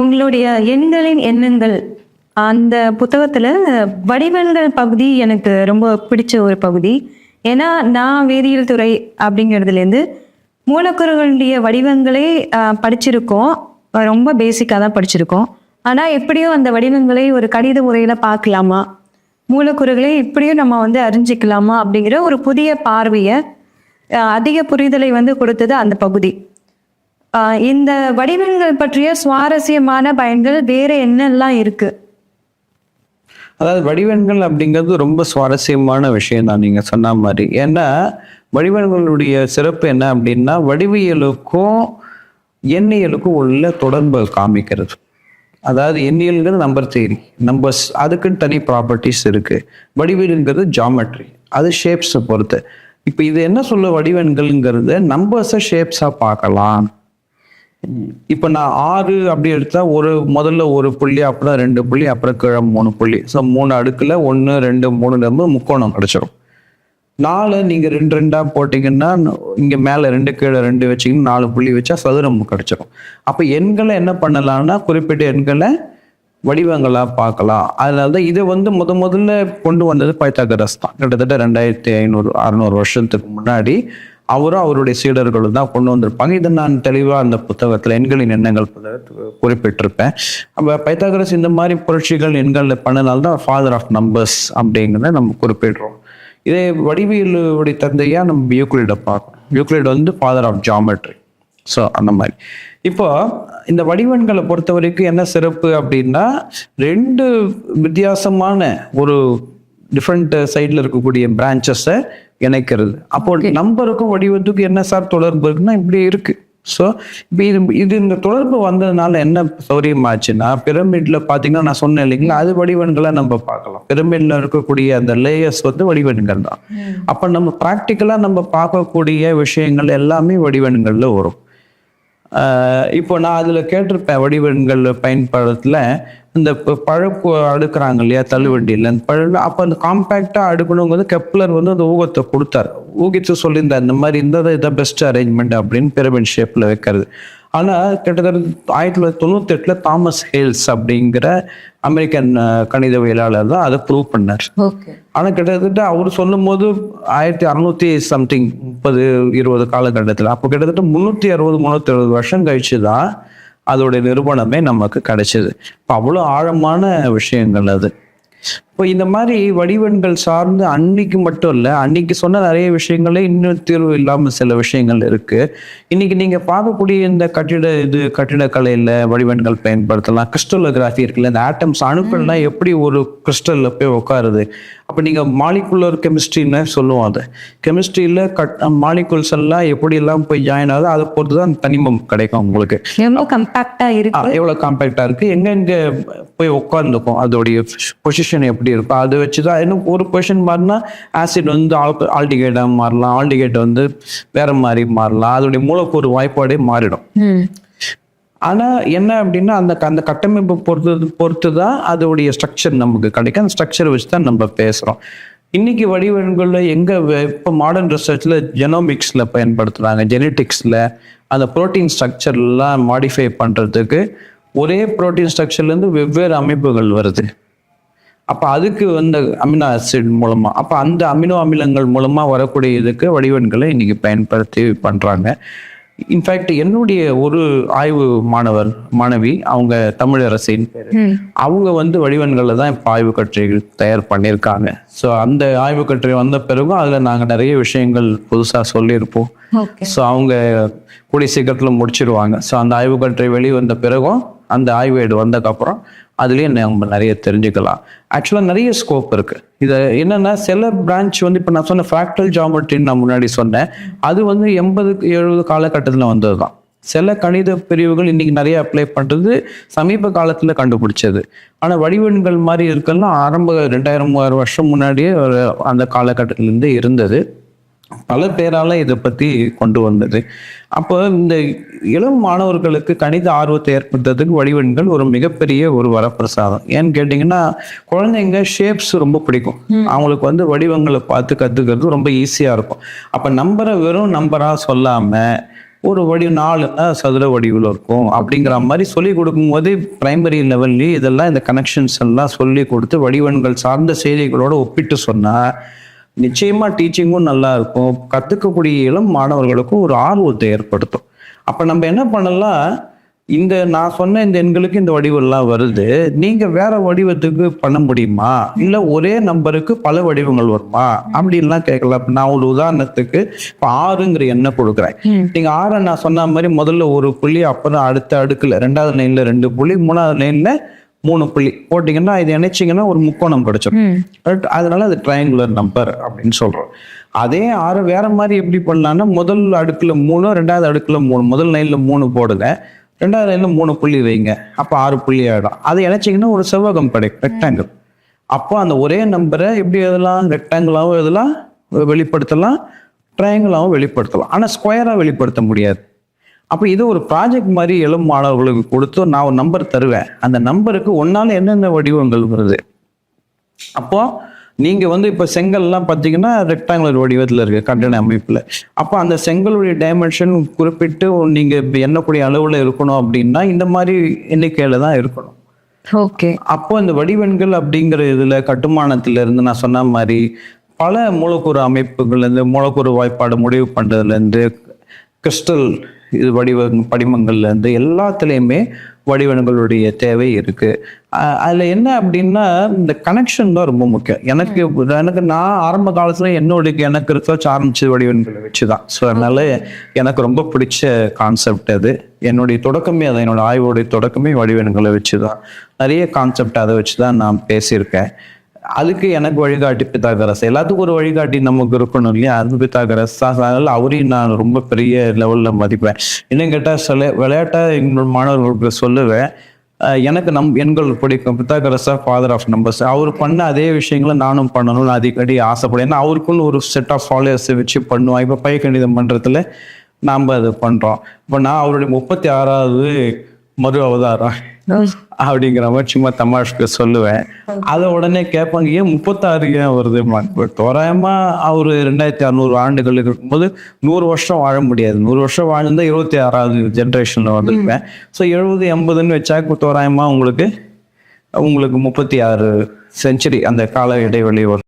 உங்களுடைய எண்களின் எண்ணங்கள் அந்த புத்தகத்துல வடிவங்கள் பகுதி எனக்கு ரொம்ப பிடிச்ச ஒரு பகுதி. ஏன்னா நான் வேதியியல் துறை அப்படிங்கிறதுலேருந்து மூலக்கூறுகளுடைய வடிவங்களே படிச்சிருக்கோம். ரொம்ப பேசிக்காக தான் படிச்சிருக்கோம். ஆனால் எப்படியும் அந்த வடிவங்களை ஒரு கடித முறையில் பார்க்கலாமா? மூலக்கூறுகளை இப்படியும் நம்ம வந்து அறிஞ்சிக்கலாமா? அப்படிங்கிற ஒரு புதிய பார்வையை அதிக புரிதலை வந்து கொடுத்தது அந்த பகுதி. இந்த வடிவங்கள் பற்றிய சுவாரஸ்யமான பயன்கள் வேற என்னெல்லாம் இருக்கு? அதாவது வடிவன்கள் அப்படிங்கிறது ரொம்ப சுவாரஸ்யமான விஷயம் தான் நீங்கள் சொன்ன மாதிரி. ஏன்னா வடிவன்களுடைய சிறப்பு என்ன அப்படின்னா வடிவியலுக்கும் எண்ணியலுக்கும் உள்ள தொடர்பு காமிக்கிறது. அதாவது எண்ணியல்ங்கிறது நம்பர் தேரி நம்பர்ஸ் அதுக்குன்னு தனி ப்ராப்பர்ட்டிஸ் இருக்குது வடிவியலுங்கிறது ஜாமெட்ரி அது ஷேப்ஸை பொறுத்து. இப்போ இது என்ன சொல்ல வடிவன்கள்ங்கிறது நம்பர்ஸை ஷேப்ஸாக பார்க்கலாம். இப்போ நான் ஆறு அப்படி எடுத்தா ஒரு முதல்ல ஒரு புள்ளி அப்புறம் ரெண்டு புள்ளி அப்புறம் கீழே மூணு புள்ளி. ஸோ மூணு அடுக்குல ஒன்று ரெண்டு மூணு நம்ம முக்கோணம் கிடைச்சிரும் நாலு நீங்க ரெண்டு ரெண்டா போட்டீங்கன்னா இங்க மேல ரெண்டு கீழே ரெண்டு வச்சீங்கன்னா நாலு புள்ளி வச்சா சதுரம் கிடைச்சிரும் அப்ப எண்களை என்ன பண்ணலாம்னா குறிப்பிட்ட எண்களை வடிவங்களா பார்க்கலாம். அதனால தான் இதை வந்து முத முதல்ல கொண்டு வந்தது பைத்தாகரஸ் தான். கிட்டத்தட்ட ரெண்டாயிரத்தி ஐநூறு அறுநூறு வருஷத்துக்கு முன்னாடி அவரும் அவருடைய சீடர்களும் தான் கொண்டு வந்திருப்பாங்க. இதை நான் தெளிவாக அந்த புத்தகத்தில் எண்களின் எண்ணங்கள் குறிப்பிட்டிருப்பேன். அப்போ பைத்தாகரஸ் இந்த மாதிரி புரட்சிகள் எண்களில் பண்ணனால தான் ஃபாதர் ஆஃப் நம்பர்ஸ் அப்படிங்கிறத நம்ம குறிப்பிடுறோம். இதே வடிவியலுடைய தந்தையாக நம்ம யூக்ளிட பார்க்கணும். யூக்ளிட் வந்து ஃபாதர் ஆஃப் ஜாமெட்ரி ஸோ அந்த மாதிரி. இப்போ இந்த வடிவன்களை பொறுத்த வரைக்கும் என்ன சிறப்பு அப்படின்னா ரெண்டு வித்தியாசமான ஒரு டிஃப்ரெண்ட் சைடில் இருக்கக்கூடிய பிரான்ச்சஸை இணைக்கிறது. அப்போ நம்பருக்கும் வடிவத்துக்கும் என்ன சார் தொடர்பு இருக்குன்னா இப்படி இருக்கு. ஸோ இப்போ இது இது இந்த தொடர்பு வந்ததுனால என்ன சௌரியமாச்சுன்னா பிரமிட்ல பார்த்தீங்கன்னா நான் சொன்னேன் இல்லைங்களா அது வடிவன்களை நம்ம பார்க்கலாம். பிரமிட்ல இருக்கக்கூடிய அந்த லேயர்ஸ் வந்து வடிவன்கள் தான். அப்போ நம்ம ப்ராக்டிக்கலாக நம்ம பார்க்கக்கூடிய விஷயங்கள் எல்லாமே வடிவன்கள்ல வரும். இப்போ நான் அதில் கேட்டிருப்பேன் வடிவன்கள் பயன்படுத்துல. இந்த பழப்பு அடுக்குறாங்க இல்லையா தள்ளுவண்டியில். அந்த பழ அப்போ அந்த காம்பேக்டாக அடுக்கணுங்க வந்து கெப்லர் வந்து அந்த ஊகத்தை கொடுத்தாரு. ஊகித்து சொல்லியிருந்தார் இந்த மாதிரி இந்த இதான் பெஸ்ட் அரேஞ்ச்மெண்ட் அப்படின்னு பிரமிட் ஷேப்பில் வைக்கிறது. ஆனால் கிட்டத்தட்ட ஆயிரத்தி தொள்ளாயிரத்தி தொண்ணூத்தெட்டில் தாமஸ் ஹேல்ஸ் அப்படிங்கிற அமெரிக்கன் கணிதவியலாளர் தான் அதை ப்ரூவ் பண்ணார். ஆனால் கிட்டத்தட்ட அவர் சொல்லும் போது ஆயிரத்தி அறநூத்தி சம்திங் முப்பது இருபது காலகட்டத்தில் அப்போ கிட்டத்தட்ட முந்நூற்றி அறுபது முந்நூற்றி அறுபது வருஷம் கழிச்சு தான் அதோடைய நிறுவனமே நமக்கு கிடைச்சது. இப்போ அவ்வளோ ஆழமான விஷயங்கள் அது. இப்போ இந்த மாதிரி வடிவன்கள் சார்ந்து அன்னைக்கு மட்டும் இல்லை அன்னைக்கு சொன்ன நிறைய விஷயங்களே இன்னும் தீர்வு இல்லாமல் சில விஷயங்கள் இருக்கு. இன்னைக்கு நீங்க பார்க்கக்கூடிய இந்த கட்டிட இது கட்டிடக்கலையில் வடிவன்கள் பயன்படுத்தலாம். கிறிஸ்டலோகிராஃபி இருக்குல்ல இந்த ஆட்டம்ஸ் அணுக்கள்லாம் எப்படி ஒரு கிறிஸ்டல்ல போய் உட்காருது அப்போ நீங்க மாலிகுலர் கெமிஸ்ட்ரின்னு சொல்லுவோம் அதை. கெமிஸ்ட்ரியில் கட் மாலிகுல்ஸ் எல்லாம் எப்படி எல்லாம் போய் ஜாயின் ஆகுது அதை பொறுத்து தான் தனிமம் கிடைக்கும் உங்களுக்கு. எவ்வளோ கம்பேக்டா இருக்கு? எவ்வளோ காம்பேக்டாக இருக்கு. எங்கெங்க போய் உட்காந்துக்கும் அதோடைய பொசிஷன் எப்படி இருக்கும் அதை வச்சு தான் இன்னும் ஒரு பொசிஷன் மாறினா ஆசிட் வந்து ஆல்டிகேட்டாக மாறலாம். ஆல்டிகேட் வந்து வேற மாதிரி மாறலாம். அதோடைய மூலக்கூறு வாய்ப்பாடே மாறிடும். ம். ஆனா என்ன அப்படின்னா அந்த அந்த கட்டமைப்பு பொறுத்து பொறுத்து தான் அதோடைய ஸ்ட்ரக்சர் நமக்கு கிடைக்கும். அந்த ஸ்ட்ரக்சர் வச்சு தான் நம்ம பேசுறோம். இன்னைக்கு வடிவங்களில் எங்க இப்போ மாடர்ன் ரிசர்ச்ல ஜெனோமிக்ஸ்ல பயன்படுத்துறாங்க. ஜெனட்டிக்ஸ்ல அந்த புரோட்டீன் ஸ்ட்ரக்சர்லாம் மாடிஃபை பண்றதுக்கு ஒரே புரோட்டீன் ஸ்ட்ரக்சர்லேருந்து வெவ்வேறு அமைப்புகள் வருது. அப்போ அதுக்கு வந்து அமினோ ஆசிட் மூலமா அப்போ அந்த அமினோ அமிலங்கள் மூலமா வரக்கூடிய இதுக்கு வடிவன்களை இன்னைக்கு பயன்படுத்தி பண்றாங்க. இன்ஃபேக்ட் என்னுடைய ஒரு ஆய்வு மாணவர் மாணவி அவங்க தமிழரசின் அவங்க வந்து வடிவன்களை தான் இப்போ ஆய்வு கட்டுரைகள் தயார் பண்ணியிருக்காங்க. ஸோ அந்த ஆய்வு கட்டுரை வந்த பிறகும் அதில் நாங்கள் நிறைய விஷயங்கள் புதுசாக சொல்லியிருப்போம். ஸோ அவங்க கூடிய சீக்கிரத்தில் முடிச்சிருவாங்க. ஸோ அந்த ஆய்வு கட்டுரை வெளி வந்த பிறகும் அந்த ஆய்வேடு வந்ததுக்கப்புறம் அதுலேயும் நம்ம நிறைய தெரிஞ்சுக்கலாம். ஆக்சுவலாக நிறைய ஸ்கோப் இருக்குது இது என்னென்னா சில பிரான்ச் வந்து இப்போ நான் சொன்ன ஃப்ராக்டல் ஜாமெட்ரின்னு நான் முன்னாடி சொன்னேன். அது வந்து எண்பது எழுபது காலகட்டத்தில் வந்தது தான் சில கணித பிரிவுகள் இன்னைக்கு நிறைய அப்ளை பண்ணுறது சமீப காலத்தில் கண்டுபிடிச்சது. ஆனால் வடிவன்கள் மாதிரி இருக்கலாம் ஆரம்ப ரெண்டாயிரம் மூவாயிரம் வருஷம் முன்னாடியே ஒரு அந்த காலகட்டத்திலேருந்து இருந்தது. பல பேரால இதை பத்தி கொண்டு வந்தது. அப்போ இந்த இளம் மாணவர்களுக்கு கணித ஆர்வத்தை ஏற்படுத்துறதுக்கு வடிவன்கள் ஒரு மிகப்பெரிய ஒரு வரப்பிரசாதம். ஏன்னு கேட்டிங்கன்னா குழந்தைங்க ஷேப்ஸ் ரொம்ப பிடிக்கும். அவங்களுக்கு வந்து வடிவங்களை பார்த்து கத்துக்கிறது ரொம்ப ஈஸியா இருக்கும். அப்ப நம்பரை வெறும் நம்பரா சொல்லாம ஒரு வடி நாலுன்னா சதுர வடிவில் இருக்கும் அப்படிங்கிற மாதிரி சொல்லி கொடுக்கும்போது பிரைமரி லெவல்லே இதெல்லாம் இந்த கனெக்ஷன்ஸ் எல்லாம் சொல்லி கொடுத்து வடிவன்கள் சார்ந்த செய்திகளோட ஒப்பிட்டு சொன்னா நிச்சயமா டீச்சிங்கும் நல்லா இருக்கும். கத்துக்கக்கூடிய இளம் மாணவர்களுக்கும் ஒரு ஆர்வத்தை ஏற்படுத்தும். அப்ப நம்ம என்ன பண்ணலாம்? இந்த நான் சொன்ன இந்த எண்களுக்கு இந்த வடிவெல்லாம் வருது. நீங்க வேற வடிவத்துக்கு பண்ண முடியுமா? இல்ல ஒரே நம்பருக்கு பல வடிவங்கள் வருமா? அப்படின்லாம் கேட்கலாம். இப்ப நான் ஒரு உதாரணத்துக்கு இப்ப ஆறுங்கிற எண்ணை கொடுக்குறேன். நீங்க ஆறை நான் சொன்ன மாதிரி முதல்ல ஒரு புள்ளி அப்புறம் அடுத்த அடுக்குல ரெண்டாவது லைன்ல ரெண்டு புள்ளி மூணாவது லைன்ல மூணு புள்ளி. போட்டீங்கன்னா இது இணைச்சிங்கன்னா ஒரு முக்கோணம் கிடைச்சிடும் But அதனால அது ட்ரையாங்குலர் நம்பர் அப்படின்னு சொல்றோம். அதே ஆறு வேற மாதிரி எப்படி பண்ணலாம்னா முதல் அடுக்குல மூணு ரெண்டாவது அடுக்குல மூணு. முதல் லைன்ல மூணு போடுங்க ரெண்டாவது லைன்ல மூணு புள்ளி வைங்க. அப்போ ஆறு புள்ளி ஆயிடும். அதை இணைச்சிங்கன்னா ஒரு செவ்வகம் கிடைக்கும் ரெக்டாங்கிள் அப்போ அந்த ஒரே நம்பரை எப்படி எழுதலாம்? ரெக்டாங்கிளாகவும் எழுதலாம் வெளிப்படுத்தலாம் ட்ரையாங்கிளாகவும் வெளிப்படுத்தலாம். ஆனால் ஸ்கொயராக வெளிப்படுத்த முடியாது. அப்போ இது ஒரு ப்ராஜெக்ட் மாதிரி எழும் மாணவர்களுக்கு கொடுத்து நான் ஒரு நம்பர் தருவேன். அந்த நம்பருக்கு ஒன்னால என்னென்ன வடிவங்கள் வருது? அப்போ நீங்க வந்து இப்போ செங்கல்லாம் பார்த்தீங்கன்னா ரெக்டாங்குலர் வடிவத்தில் இருக்கு கட்டண அமைப்பில். அப்போ அந்த செங்கலுடைய டைமென்ஷன் குறிப்பிட்டு நீங்க இப்ப எண்ணக்கூடிய அளவுல இருக்கணும் அப்படின்னா இந்த மாதிரி எண்ணிக்கையில தான் இருக்கணும். ஓகே. அப்போ இந்த வடிவெண்கள் அப்படிங்கிற இதுல கட்டுமானத்துல இருந்து நான் சொன்ன மாதிரி பல மூலக்கூறு அமைப்புகள்ல இருந்து மூலக்கூறு வாய்ப்பாடு முடிவு பண்றதுல இருந்து கிறிஸ்டல் இது வடிவ படிமங்கள்ல இருந்து எல்லாத்துலேயுமே வடிவங்களுடைய தேவை இருக்கு. அஹ் அதுல என்ன அப்படின்னா இந்த கனெக்ஷன் தான் ரொம்ப முக்கியம். எனக்கு எனக்கு நான் ஆரம்ப காலத்துல என்னோட எனக்கு ரிசர்ச் ஆரம்பிச்சது வடிவங்களை வச்சுதான். ஸோ அதனால எனக்கு ரொம்ப பிடிச்ச கான்செப்ட் அது. என்னுடைய தொடக்கமே அது என்னோட ஆய்வோடைய தொடக்கமே வடிவங்களை வச்சுதான். நிறைய கான்செப்ட் அதை வச்சுதான் நான் பேசியிருக்கேன். அதுக்கு எனக்கு வழிகாட்டி பித்தாகரஸ். எல்லாத்துக்கும் ஒரு வழிகாட்டி நமக்கு இருக்கணும் இல்லையா? அது பித்தாகரஸ். தான் அவரையும் நான் ரொம்ப பெரிய லெவலில் மதிப்பேன். இன்னும் கேட்டால் சில விளையாட்டை எங்களோட மாணவர்களுக்கு சொல்லுவேன். எனக்கு நம் எண்கள் பிடிக்கும். பித்தாகரஸா ஃபாதர் ஆஃப் நம்பர்ஸ் அவர் பண்ண அதே விஷயங்களை நானும் பண்ணணும்னு அடிக்கடி ஆசைப்படுவேன். ஏன்னா அவருக்குன்னு ஒரு செட் ஆஃப் ஃபாலோவர்ஸை வச்சு பண்ணுவோம் இப்போ பை கணிதம் பண்ணுறதுல நாம் அது பண்ணுறோம் இப்போ நான் அவருடைய முப்பத்தி ஆறாவது மறு அவதாரம். அப்படிங்கிற மாதிரி சும்மா தமாஷ்க்கு சொல்லுவேன். அதை உடனே கேட்பாங்க ஏன் முப்பத்தாறு ஏன் வருது? தோராயமா அவர் ரெண்டாயிரத்தி அறுநூறு ஆண்டுகள் இருக்கும்போது நூறு வருஷம் வாழ முடியாது. நூறு வருஷம் வாழ்ந்தா இருபத்தி ஆறாவது ஜென்ரேஷன்ல வந்திருப்பேன். ஸோ எழுபது எண்பதுன்னு வச்சா தோராயமா உங்களுக்கு உங்களுக்கு முப்பத்தி ஆறு செஞ்சுரி அந்த கால இடைவெளி வரும்.